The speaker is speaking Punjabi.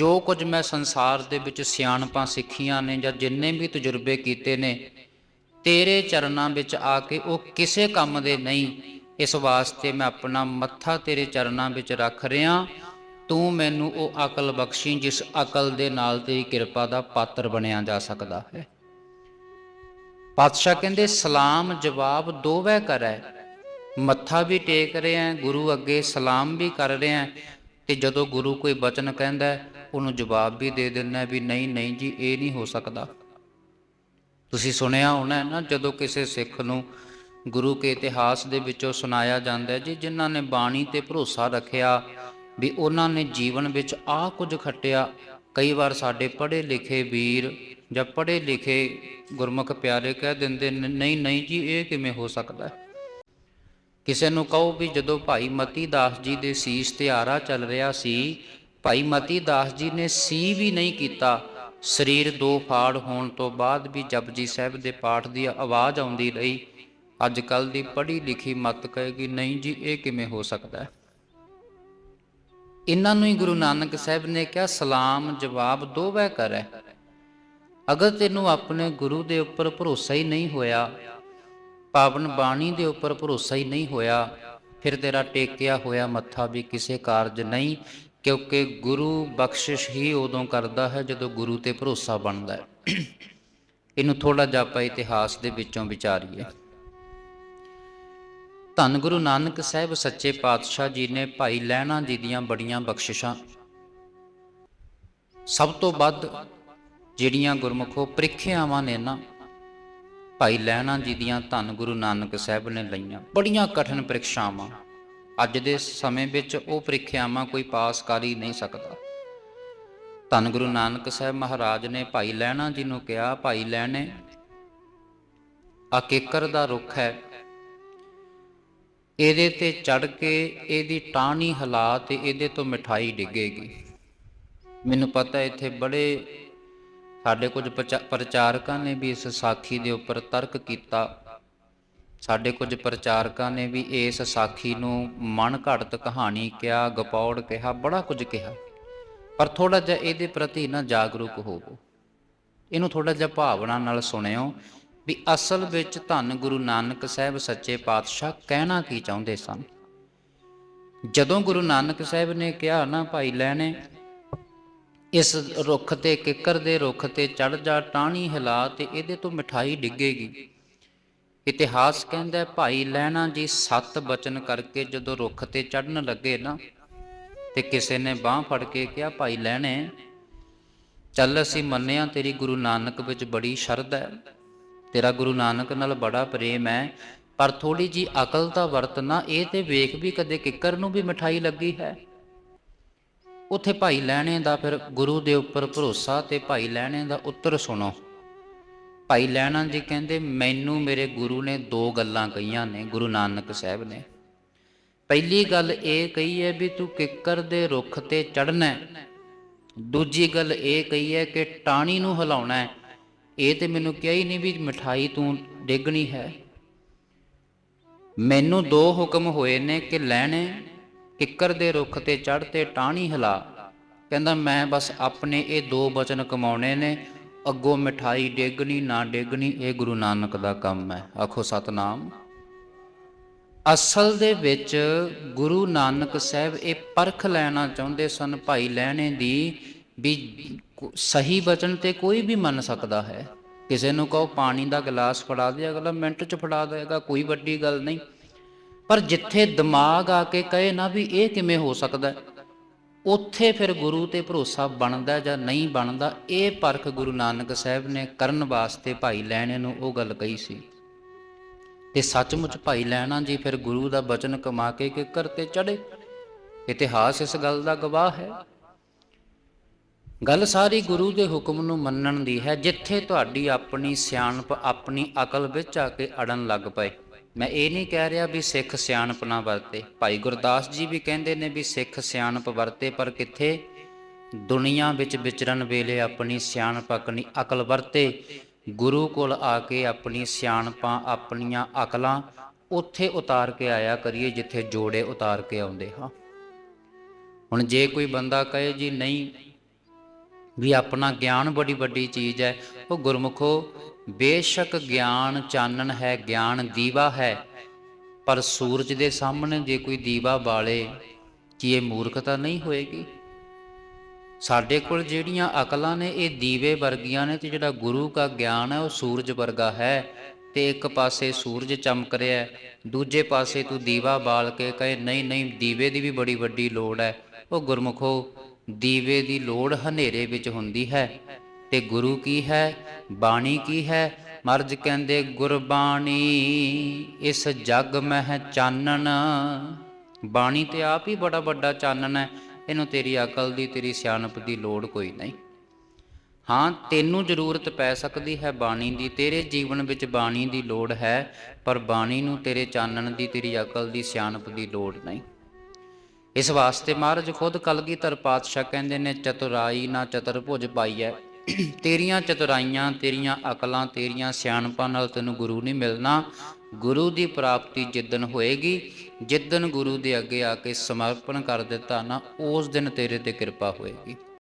ਜੋ ਕੁਝ ਮੈਂ ਸੰਸਾਰ ਦੇ ਵਿੱਚ ਸਿਆਣਪਾਂ ਸਿੱਖੀਆਂ ਨੇ ਜਾਂ ਜਿੰਨੇ ਵੀ ਤਜਰਬੇ ਕੀਤੇ ਨੇ ਤੇਰੇ ਚਰਨਾਂ ਵਿੱਚ ਆ ਕੇ ਉਹ ਕਿਸੇ ਕੰਮ ਦੇ ਨਹੀਂ। ਇਸ ਵਾਸਤੇ ਮੈਂ ਆਪਣਾ ਮੱਥਾ ਤੇਰੇ ਚਰਨਾਂ ਵਿੱਚ ਰੱਖ ਰਿਹਾ। ਤੂੰ ਮੈਨੂੰ ਉਹ ਅਕਲ ਬਖਸ਼ੀ ਜਿਸ ਅਕਲ ਦੇ ਨਾਲ ਤੇਰੀ ਕਿਰਪਾ ਦਾ ਪਾਤਰ ਬਣਿਆ ਜਾ ਸਕਦਾ ਹੈ। ਪਾਤਸ਼ਾਹ ਕਹਿੰਦੇ ਸਲਾਮ ਜਵਾਬ ਦੋਵੇਂ ਕਰੈ। ਮੱਥਾ ਵੀ ਟੇਕ ਰਿਹਾ ਗੁਰੂ ਅੱਗੇ ਸਲਾਮ ਵੀ ਕਰ ਰਿਹਾ। ਹੈ, ਤੇ ਜਦੋਂ ਗੁਰੂ ਕੋਈ ਬਚਨ ਕਹਿੰਦਾ ਉਹਨੂੰ ਜਵਾਬ ਵੀ ਦੇ ਦਿੰਦਾ ਵੀ ਨਹੀਂ ਨਹੀਂ ਜੀ, ਇਹ ਨਹੀਂ ਹੋ ਸਕਦਾ। ਤੁਸੀਂ ਸੁਣਿਆ ਹੋਣਾ ਨਾ, ਜਦੋਂ ਕਿਸੇ ਸਿੱਖ ਨੂੰ ਗੁਰੂ ਕੇ ਇਤਿਹਾਸ ਦੇ ਵਿੱਚੋਂ ਸੁਣਾਇਆ ਜਾਂਦਾ ਹੈ, ਜੀ ਜਿਨ੍ਹਾਂ ਨੇ ਬਾਣੀ ਤੇ ਭਰੋਸਾ ਰੱਖਿਆ ਵੀ ਉਹਨਾਂ ਨੇ ਜੀਵਨ ਵਿੱਚ ਆਹ ਕੁਝ ਖੱਟਿਆ। ਕਈ ਵਾਰ ਸਾਡੇ ਪੜ੍ਹੇ ਲਿਖੇ ਵੀਰ ਜਾਂ ਪੜ੍ਹੇ ਲਿਖੇ ਗੁਰਮੁਖ ਪਿਆਰੇ ਕਹਿ ਦਿੰਦੇ ਨਹੀਂ ਨਹੀਂ ਜੀ, ਇਹ ਕਿਵੇਂ ਹੋ ਸਕਦਾ ਕਿਸੇ ਨੂੰ ਕਹੋ ਵੀ ਜਦੋਂ ਭਾਈ ਮਤੀ ਦਾਸ ਜੀ ਦੇ ਸੀਸ ਤੇ ਆਰਾ ਚੱਲ ਰਿਹਾ ਸੀ ਭਾਈ ਮਤੀ ਦਾਸ ਜੀ ਨੇ ਸੀ ਵੀ ਨਹੀਂ ਕੀਤਾ। ਸਰੀਰ ਦੋ ਫਾੜ ਹੋਣ ਤੋਂ ਬਾਅਦ ਵੀ ਜਪਜੀ ਸਾਹਿਬ ਦੇ ਪਾਠ ਦੀ ਆਵਾਜ਼ ਆਉਂਦੀ ਰਹੀ। ਅੱਜ ਕੱਲ ਦੀ ਪੜ੍ਹੀ ਲਿਖੀ ਮਤ ਕਹੇਗੀ ਨਹੀਂ ਜੀ, ਇਹ ਕਿਵੇਂ ਹੋ ਸਕਦਾ ਹੈ? ਇਹਨਾਂ ਨੂੰ ਹੀ ਗੁਰੂ ਨਾਨਕ ਸਾਹਿਬ ਨੇ ਕਿਹਾ, ਸਲਾਮ ਜਵਾਬ ਦੋਵੇਂ ਕਰੈ ਅਗਰ ਤੈਨੂੰ ਆਪਣੇ ਗੁਰੂ ਦੇ ਉੱਪਰ ਭਰੋਸਾ ਹੀ ਨਹੀਂ ਹੋਇਆ, ਪਾਵਨ ਬਾਣੀ ਦੇ ਉੱਪਰ ਭਰੋਸਾ ਹੀ ਨਹੀਂ ਹੋਇਆ, ਫਿਰ ਤੇਰਾ ਟੇਕਿਆ ਹੋਇਆ ਮੱਥਾ ਵੀ ਕਿਸੇ ਕਾਰਜ ਨਹੀਂ ਕਿਉਂਕਿ ਗੁਰੂ ਬਖਸ਼ਿਸ਼ ਹੀ ਉਦੋਂ ਕਰਦਾ ਹੈ ਜਦੋਂ ਗੁਰੂ ਤੇ ਭਰੋਸਾ ਬਣਦਾ ਹੈ। ਇਹਨੂੰ ਥੋੜਾ ਜਿਹਾ ਆਪਾਂ ਇਤਿਹਾਸ ਦੇ ਵਿੱਚੋਂ ਵਿਚਾਰੀਏ। ਧੰਨ ਗੁਰੂ ਨਾਨਕ ਸਾਹਿਬ ਸੱਚੇ ਪਾਤਸ਼ਾਹ ਜੀ ਨੇ ਭਾਈ ਲਹਿਣਾ ਜੀ ਦੀਆਂ ਬੜੀਆਂ ਬਖਸ਼ਿਸ਼ਾਂ। ਸਭ ਤੋਂ ਵੱਧ ਜਿਹੜੀਆਂ ਗੁਰਮੁਖੋ ਪ੍ਰੀਖਿਆਵਾਂ ਨੇ ਨਾ, ਭਾਈ ਲਹਿਣਾ ਜੀ ਦੀਆਂ ਧੰਨ ਗੁਰੂ ਨਾਨਕ ਸਾਹਿਬ ਨੇ ਲਈਆਂ। ਬੜੀਆਂ ਕਠਿਨ ਪ੍ਰੀਖਿਆਵਾਂ। ਅੱਜ ਦੇ ਸਮੇਂ ਵਿੱਚ ਉਹ ਪ੍ਰੀਖਿਆਵਾਂ ਕੋਈ ਪਾਸ ਕਰ ਹੀ ਨਹੀਂ ਸਕਦਾ। ਧੰਨ ਗੁਰੂ ਨਾਨਕ ਸਾਹਿਬ ਮਹਾਰਾਜ ਨੇ ਭਾਈ ਲਹਿਣਾ ਜੀ ਨੂੰ ਕਿਹਾ, ਭਾਈ ਲਹਿਣੇ, ਆ ਕੇਕਰ ਦਾ ਰੁੱਖ ਹੈ। ਇਹਦੇ ਤੇ ਚੜ ਕੇ ਇਹਦੀ ਟਾਹਣੀ ਹਿਲਾ ਤੇ ਇਹਦੇ ਤੋਂ ਮਿਠਾਈ ਡਿੱਗੇਗੀ। ਮੈਨੂੰ ਪਤਾ ਇੱਥੇ ਬੜੇ ਸਾਡੇ ਕੁਝ ਪ੍ਰਚਾ- ਪ੍ਰਚਾਰਕਾਂ ਨੇ ਵੀ ਇਸ ਸਾਖੀ ਦੇ ਉੱਪਰ ਤਰਕ ਕੀਤਾ। ਸਾਡੇ ਕੁਝ ਪ੍ਰਚਾਰਕਾਂ ਨੇ ਵੀ ਇਸ ਸਾਖੀ ਨੂੰ ਮਨ ਘੜਤ ਕਹਾਣੀ ਕਿਹਾ, ਗਪੌੜ ਕਿਹਾ, ਬੜਾ ਕੁਝ ਕਿਹਾ। ਪਰ ਥੋੜਾ ਜਿਹਾ ਇਹਦੇ ਪ੍ਰਤੀ ਨਾ ਜਾਗਰੂਕ ਹੋਵੋ। ਇਹਨੂੰ ਥੋੜਾ ਜਿਹਾ ਭਾਵਨਾ ਨਾਲ ਸੁਣਿਓ ਵੀ ਅਸਲ ਵਿੱਚ ਧੰਨ ਗੁਰੂ ਨਾਨਕ ਸਾਹਿਬ ਸੱਚੇ ਪਾਤਸ਼ਾਹ ਕਹਿਣਾ ਕੀ ਚਾਹੁੰਦੇ ਸਨ? ਜਦੋਂ ਗੁਰੂ ਨਾਨਕ ਸਾਹਿਬ ਨੇ ਕਿਹਾ, ਨਾ ਭਾਈ ਲੈਣੇ, ਇਸ ਰੁੱਖ ਤੇ, ਕਿੱਕਰ ਦੇ ਰੁੱਖ ਤੇ ਚੜ ਜਾ, ਟਾਹਣੀ ਹਿਲਾ ਤੇ ਇਹਦੇ ਤੋਂ ਮਿਠਾਈ ਡਿੱਗੇਗੀ। ਇਤਿਹਾਸ ਕਹਿੰਦਾ ਭਾਈ ਲੈਣਾ ਜੀ, ਸੱਤ ਬਚਨ ਕਰਕੇ ਜਦੋਂ ਰੁੱਖ ਤੇ ਚੜਨ ਲੱਗੇ ਨਾ, ਤੇ ਕਿਸੇ ਨੇ ਬਾਹ ਫੜ ਕੇ ਕਿਹਾ, ਭਾਈ ਲੈਣੇ ਚੱਲ ਅਸੀਂ ਮੰਨਿਆ ਤੇਰੀ ਗੁਰੂ ਨਾਨਕ ਵਿੱਚ ਬੜੀ ਸ਼ਰਧਾ ਹੈ। ਤੇਰਾ ਗੁਰੂ ਨਾਨਕ ਨਾਲ ਬੜਾ ਪ੍ਰੇਮ ਹੈ, ਪਰ ਥੋੜੀ ਜੀ ਅਕਲ ਤਾਂ ਵਰਤਣਾ ਇਹ ਤੇ ਵੇਖ ਵੀ ਕਦੇ ਕਿੱਕਰ ਨੂੰ ਵੀ ਮਿਠਾਈ ਲੱਗੀ ਹੈ। ਉਥੇ ਭਾਈ ਲੈਣੇ ਦਾ ਫਿਰ ਗੁਰੂ ਦੇ ਉੱਪਰ ਭਰੋਸਾ ਤੇ ਭਾਈ ਲੈਣੇ ਦਾ ਉੱਤਰ ਸੁਣੋ। ਭਾਈ ਲੈਣਾ ਜੀ ਕਹਿੰਦੇ, ਮੈਨੂੰ ਮੇਰੇ ਗੁਰੂ ਨੇ ਦੋ ਗੱਲਾਂ ਕਹੀਆਂ ਨੇ, ਗੁਰੂ ਨਾਨਕ ਸਾਹਿਬ ਨੇ। ਪਹਿਲੀ ਗੱਲ ਇਹ ਕਹੀ ਹੈ ਵੀ ਤੂੰ ਕਿੱਕਰ ਦੇ ਰੁੱਖ ਤੇ ਚੜਨਾ ਦੂਜੀ ਗੱਲ ਇਹ ਕਹੀ ਹੈ ਕਿ ਟਾਣੀ ਨੂੰ ਹਿਲਾਉਣਾ ਇਹ ਤੇ ਮੈਨੂੰ ਕਿਹਾ ਹੀ ਨਹੀਂ ਵੀ ਮਠਾਈ ਤੂੰ ਡੇਗਣੀ ਹੈ। ਮੈਨੂੰ ਦੋ ਹੁਕਮ ਹੋਏ ਨੇ ਕਿ ਲੈਣੇ ਕਿੱਕਰ ਦੇ ਰੁੱਖ ਤੇ ਚੜ ਤੇ ਟਾਣੀ ਹਿਲਾ। ਕਹਿੰਦਾ, ਮੈਂ ਬਸ ਆਪਣੇ ਇਹ ਦੋ ਬਚਨ ਕਮਾਉਣੇ ਨੇ ਅੱਗੋਂ ਮਠਾਈ ਡੇਗਣੀ ਨਾ ਡੇਗਣੀ ਇਹ ਗੁਰੂ ਨਾਨਕ ਦਾ ਕੰਮ ਹੈ। ਆਖੋ ਸਤਨਾਮ। ਅਸਲ ਦੇ ਵਿੱਚ ਗੁਰੂ ਨਾਨਕ ਸਾਹਿਬ ਇਹ ਪਰਖ ਲੈਣਾ ਚਾਹੁੰਦੇ ਸਨ ਭਾਈ ਲੈਣੇ ਦੀ ਵੀ ਸਹੀ ਬਚਨ ਤੇ ਕੋਈ ਵੀ ਮੰਨ ਸਕਦਾ ਹੈ। ਕਿਸੇ ਨੂੰ ਕਹੋ ਪਾਣੀ ਦਾ ਗਲਾਸ ਫੜਾ ਦੇ ਅਗਲਾ ਮਿੰਟ ਚ ਫੜਾ ਦੇਗਾ ਕੋਈ ਵੱਡੀ ਗੱਲ ਨਹੀਂ। ਪਰ ਜਿੱਥੇ ਦਿਮਾਗ ਆ ਕੇ ਕਹੇ ਨਾ ਵੀ ਇਹ ਕਿਵੇਂ ਹੋ ਸਕਦਾ ਹੈ, ਉੱਥੇ ਫਿਰ ਗੁਰੂ ਤੇ ਭਰੋਸਾ ਬਣਦਾ ਜਾਂ ਨਹੀਂ ਬਣਦਾ, ਇਹ ਪਰਖ ਗੁਰੂ ਨਾਨਕ ਸਾਹਿਬ ਨੇ ਕਰਨ ਵਾਸਤੇ ਭਾਈ ਲੈਣੇ ਨੂੰ ਉਹ ਗੱਲ ਕਹੀ ਸੀ। ਤੇ ਸੱਚਮੁੱਚ ਭਾਈ ਲੈਣਾ ਜੀ ਫਿਰ ਗੁਰੂ ਦਾ ਬਚਨ ਕਮਾ ਕੇ ਕਿੱਕਰ ਤੇ ਚੜੇ ਇਤਿਹਾਸ ਇਸ ਗੱਲ ਦਾ ਗਵਾਹ ਹੈ। ਗੱਲ ਸਾਰੀ ਗੁਰੂ ਦੇ ਹੁਕਮ ਨੂੰ ਮੰਨਣ ਦੀ ਹੈ, ਜਿੱਥੇ ਤੁਹਾਡੀ ਆਪਣੀ ਸਿਆਣਪ ਆਪਣੀ ਅਕਲ ਵਿੱਚ ਆ ਕੇ ਅੜਨ ਲੱਗ ਪਏ। ਮੈਂ ਇਹ ਨਹੀਂ ਕਹਿ ਰਿਹਾ ਵੀ ਸਿੱਖ ਸਿਆਣਪ ਨਾ ਵਰਤੇ। ਭਾਈ ਗੁਰਦਾਸ ਜੀ ਵੀ ਕਹਿੰਦੇ ਨੇ ਵੀ ਸਿੱਖ ਸਿਆਣਪ ਵਰਤੇ, ਪਰ ਕਿੱਥੇ? ਦੁਨੀਆ ਵਿੱਚ ਵਿਚਰਨ ਵੇਲੇ ਆਪਣੀ ਸਿਆਣਪ ਆਪਣੀ ਅਕਲ ਵਰਤੇ। ਗੁਰੂ ਕੋਲ ਆ ਕੇ ਆਪਣੀ ਸਿਆਣਪਾਂ, ਆਪਣੀਆਂ ਅਕਲਾਂ ਉੱਥੇ ਉਤਾਰ ਕੇ ਆਇਆ ਕਰੀਏ, ਜਿੱਥੇ ਜੋੜੇ ਉਤਾਰ ਕੇ ਆਉਂਦੇ ਹਾਂ। ਹੁਣ ਜੇ ਕੋਈ ਬੰਦਾ ਕਹੇ ਜੀ, ਨਹੀਂ ਵੀ ਆਪਣਾ ਗਿਆਨ ਬੜੀ ਵੱਡੀ ਚੀਜ਼ ਹੈ। ਉਹ ਗੁਰਮੁਖੋ, ਬੇਸ਼ੱਕ ਗਿਆਨ ਚਾਨਣ ਹੈ, ਗਿਆਨ ਦੀਵਾ ਹੈ। ਪਰ ਸੂਰਜ ਦੇ ਸਾਹਮਣੇ ਜੇ ਕੋਈ ਦੀਵਾ ਬਾਲੇ, ਕੀ ਇਹ ਮੂਰਖਤਾ ਨਹੀਂ ਹੋਏਗੀ? ਸਾਡੇ ਕੋਲ ਜਿਹੜੀਆਂ ਅਕਲਾਂ ਨੇ, ਇਹ ਦੀਵੇ ਵਰਗੀਆਂ ਨੇ ਤੇ ਜਿਹੜਾ ਗੁਰੂ ਦਾ ਗਿਆਨ ਹੈ, ਉਹ ਸੂਰਜ ਵਰਗਾ ਹੈ। ਤੇ ਇੱਕ ਪਾਸੇ ਸੂਰਜ ਚਮਕ ਰਿਹਾ ਦੂਜੇ ਪਾਸੇ ਤੂੰ ਦੀਵਾ ਬਾਲ ਕੇ ਕਹੇ, ਨਹੀਂ ਨਹੀਂ, ਦੀਵੇ ਦੀ ਵੀ ਬੜੀ ਵੱਡੀ ਲੋੜ ਹੈ। ਉਹ ਗੁਰਮੁਖੋ ਦੀਵੇ ਦੀ ਲੋੜ ਹਨੇਰੇ ਵਿੱਚ ਹੁੰਦੀ ਹੈ। ਤੇ ਗੁਰੂ ਕੀ ਹੈ? ਬਾਣੀ ਕੀ ਹੈ? ਮਰਜ ਕਹਿੰਦੇ, ਗੁਰਬਾਣੀ। ਇਸ ਜਗ ਮਹਿ ਚਾਨਣ। ਬਾਣੀ ਤੇ ਆਪ ਹੀ ਬੜਾ ਵੱਡਾ ਚਾਨਣ ਹੈ। ਇਹਨੂੰ ਤੇਰੀ ਅਕਲ ਦੀ, ਤੇਰੀ ਸਿਆਣਪ ਦੀ ਲੋੜ ਕੋਈ ਨਹੀਂ। ਹਾਂ, ਤੈਨੂੰ ਜ਼ਰੂਰਤ ਪੈ ਸਕਦੀ ਹੈ ਬਾਣੀ ਦੀ। ਤੇਰੇ ਜੀਵਨ ਵਿੱਚ ਬਾਣੀ ਦੀ ਲੋੜ ਹੈ, ਪਰ ਬਾਣੀ ਨੂੰ ਤੇਰੇ ਚਾਨਣ ਦੀ, ਤੇਰੀ ਅਕਲ ਦੀ, ਸਿਆਣਪ ਦੀ ਲੋੜ ਨਹੀਂ। ਇਸ ਵਾਸਤੇ ਮਹਾਰਾਜ ਖੁਦ ਕਲਗੀਧਰ ਪਾਤਸ਼ਾਹ ਕਹਿੰਦੇ ਨੇ, ਚਤੁਰਾਈ ਨਾ ਚਤੁਰਭੁਜ ਪਾਈਐ। ਤੇਰੀਆਂ ਚਤੁਰਾਈਆਂ, ਤੇਰੀਆਂ ਅਕਲਾਂ, ਤੇਰੀਆਂ ਸਿਆਣਪਾਂ ਨਾਲ ਤੈਨੂੰ ਗੁਰੂ ਨਹੀਂ ਮਿਲਣਾ। ਗੁਰੂ ਦੀ ਪ੍ਰਾਪਤੀ ਜਿੱਦਨ ਹੋਏਗੀ ਜਿੱਦਨ ਗੁਰੂ ਦੇ ਅੱਗੇ ਆ ਕੇ ਸਮਰਪਣ ਕਰ ਦਿੱਤਾ ਨਾ, ਉਸ ਦਿਨ ਤੇਰੇ ਤੇ ਕਿਰਪਾ ਹੋਏਗੀ।